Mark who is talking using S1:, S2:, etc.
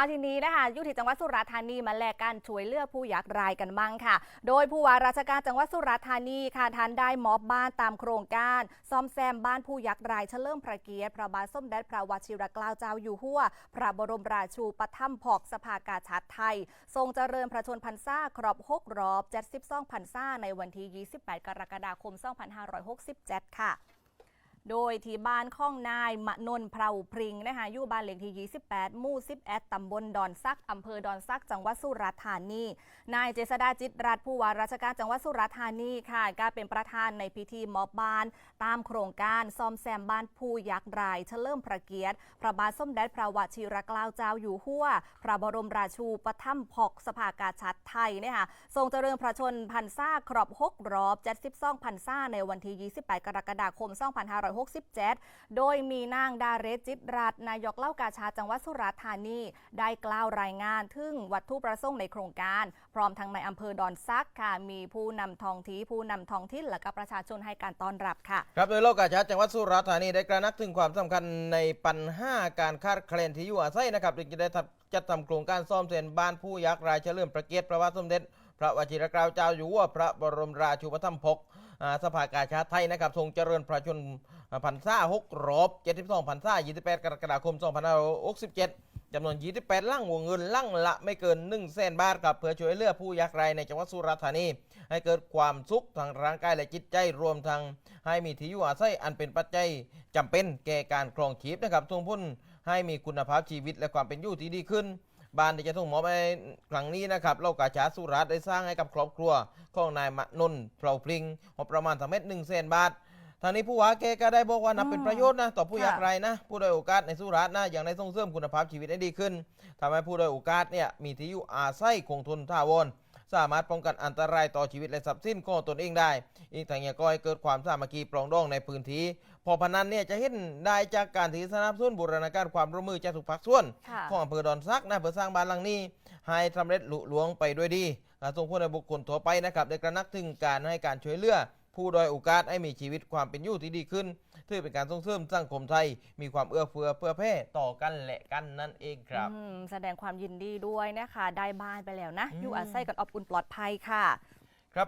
S1: อาทีนี้นะคะยุติจังหวัดสุราษฎร์ธานีมาแลกกันช่วยเหลือกผู้ยากไร้กันบ้างค่ะ โดยผู้ว่าราชการจังหวัดสุราษฎร์ธานีค่ะท่านได้มอบบ้านตามโครงการ ซ่อมแซมบ้านผู้ยากไร้เฉลิมพระเกียรติพระบาทสมเด็จพระวชิรเกล้าเจ้าอยู่หัว พระบรมราชูปถัมภกสภากาชาติไทย ทรงเจริญพระชนพรรษาครบ6รอบ72พรรษาในวันที่ 28 กรกฎาคม 2567 ค่ะ โดยที่บ้านข้องนายมะนนเพราพริงนะคะอยู่บ้านเลขที่ 28 หมู่ 11 ตำบลดอนซัก อำเภอดอนซัก จังหวัดสุราษฎร์ธานี นายเจษดาจิตรัตน์ผู้ว่าราชการจังหวัดสุราษฎร์ธานีค่ะก็เป็นประธานในพิธีมอบบ้าน ตามโครงการซ่อมแซมบ้านผู้ยากไร้เฉลิมพระเกียรติ พระบาทสมเด็จพระวชิรเกล้าเจ้าอยู่หัว พระบรมราชูปถัมภกสภากาชาติไทยนะคะทรงเจริญพระชนพรรษาครบ6รอบ 72พรรษาในวันที่ 28 กรกฎาคม 2 5 6 2567 โดยมีนางดาเรจิตรัตน์นายกเล่ากาชาจังหวัดสุราษฎร์ธานี ได้กล่าวรายงานถึงวัตถุประสงค์ในโครงการ พร้อมทั้งในอำเภอดอนซักค่ะ มีผู้นำทองทีผู้นำทองถิ่นและก็ประชาชนให้การต้อนรับค่ะ
S2: ครับโดยโลกาชาจังหวัดสุราษฎร์ธานีได้กระนักถึงความสำคัญในปัญหาการขาดแคลนที่อยู่อาศัยนะครับจึงจะได้จัดทำโครงการซ่อมแซมบ้านผู้ยากไร้เฉลิมพระเกียรติพระบาทสมเด็จ พระวชิรเกล้าเจ้าอยู่หัวพระบรมราชูปถัมภกสภากาชาติไทยนะครับทรงเจริญพระชนพรรษา6รอบ72พรรษา28กรกฎาคม2567จำนวน 28ล่างวงเงินล่างละไม่เกิน 1 แสนบาทกับเพื่อช่วยเหลือผู้ยากไร้ในจังหวัดสุราษฎร์ธานี ให้เกิดความสุขทางร่างกายและจิตใจรวมทั้งให้มีที่อยู่อาศัยอันเป็นปัจจัยจำเป็นแก่การครองชีพนะครับส่งผลให้มีคุณภาพชีวิตและความเป็นอยู่ที่ดีขึ้น บ้านที่จะส่งมอบในครั้งนี้นะครับเรากาชาสุรัตได้สร้างให้กับครอบครัวของนายมะนนเพลาพลิงงบประมาณสามเม็ดหนึ่งเซนบาททางนี้ผู้ว่าแกก็ได้บอกว่านับเป็นประโยชน์นะต่อผู้
S1: อ
S2: ยากไร้นะ ผู้ด้อยโอกาสในสุราษฎร์นะอย่างได้ส่งเสริมคุณภาพชีวิตให้ดีขึ้นทำให้ผู้ด้อยโอกาสเนี่ยมีที่อยู่อาศัยคงทนท่าวอน สามารถป้องกันอันตรายต่อชีวิตและทรัพย์สินของตนเองได้ อีกทั้งยังก็ให้เกิดความสามัคคีปรองดองในพื้นที่ พอพนันเนี่ยจะเห็นได้จากการที่สนับสนุนบูรณาการความร่วมมือจากทุกภาคส่วน
S1: ค่ะ
S2: ของอำเภอดอนซักนะเพื่อสร้างบ้านหลังนี้ ให้สำเร็จลุล่วงไปด้วยดีอ่าส่งผลให้บุคคลทั่วไปนะครับได้กระนักถึงการให้การช่วยเหลือผู้ด้อยโอกาสให้มีชีวิตความเป็นอยู่ที่ดีขึ้น ถือเป็นการส่งเสริมสังคมไทย มีความเอื้อเฟื้อเพื่อแผ่ต่อกันและกันนั่นเองครับ
S1: อืมแสดงความยินดีด้วยนะคะ ได้บ้านไปแล้วนะ
S2: อืม
S1: อยู่อาศัยกันอบอุ่นปลอดภัยค่ะ